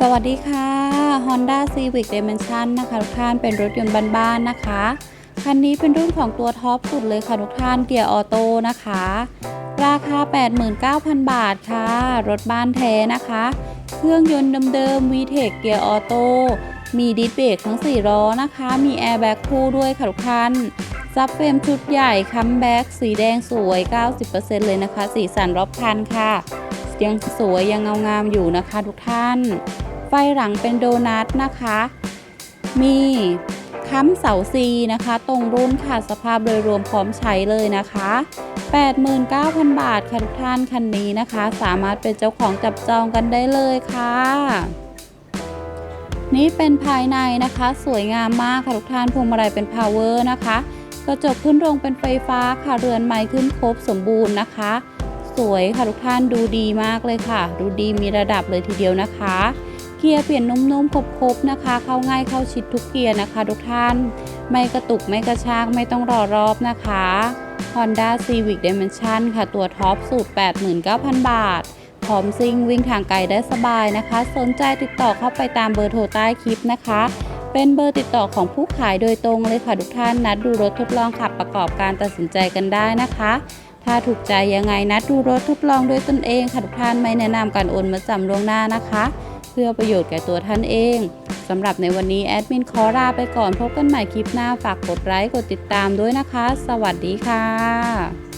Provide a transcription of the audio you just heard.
สวัสดีค่ะ Honda Civic Dimension นะคะทุกท่านเป็นรถยนต์บ้านๆนะคะ คันนี้เป็นรุ่นของตัวท็อปสุดเลยค่ะทุกท่านเกียร์ออโต้นะคะ ราคา 89,000 บาทค่ะ รถบ้านแท้นะคะ เครื่องยนต์เดิมๆ VTEC เกียร์ออโต้มีดิสเบรกทั้ง 4 ล้อนะคะ มีแอร์แบ็กคู่ด้วยค่ะทุกท่านซับเฟรมชุดใหญ่คัมแบ็กสีแดงสวย 90%เลยนะคะ สีสันรอบคันค่ะ ยังสวยยังเงางามอยู่นะคะทุกท่าน ไฟหลังเป็นโดนัทนะคะ มีค้ำเสาซีนะคะ ตรงรุ่นค่ะสภาพโดยรวมพร้อมใช้เลยนะคะ 89,000 บาทค่ะทุกท่านคันนี้นะคะ สามารถเป็นเจ้าของจับจองกันได้เลยค่ะ นี่เป็นภายในนะคะ สวยงามมากค่ะทุกท่านพวงมาลัยเป็นพาวเวอร์นะคะ กระจกขึ้นโรงเป็นไฟฟ้าค่ะเรือนไม้ขึ้นครบสมบูรณ์นะคะ สวยค่ะทุกท่านดูดีมากเลยค่ะ ดูดีมีระดับเลยทีเดียวนะคะ เกียร์เปลี่ยนนุ่มๆครบๆนะคะ เข้าง่ายเข้าชิดทุกเกียร์นะคะ ทุกท่าน ไม่กระตุกไม่กระชากไม่ต้องรอรอบนะคะ Honda Civic Dimension ค่ะตัวท็อปสูตร 89,000 บาทพร้อมซิ่งวิ่งทางไกลได้สบายนะคะ สนใจติดต่อเข้าไปตามเบอร์โทรใต้คลิปนะคะ เป็นเบอร์ติดต่อของผู้ขายโดยตรงเลยค่ะทุกท่านนัดดูรถทดลองขับประกอบการตัดสินใจกันได้นะคะ ถ้าถูกใจยังไงนัดดูรถทดลองด้วยตนเองค่ะทุกท่านไม่แนะนำการโอนมาจำล่วงหน้านะคะ เพื่อประโยชน์แก่ตัวท่านเองสำหรับในวันนี้แอดมินขอลาไปก่อนพบกันใหม่คลิปหน้าฝากกดไลค์กดติดตามด้วยนะคะ สวัสดีค่ะ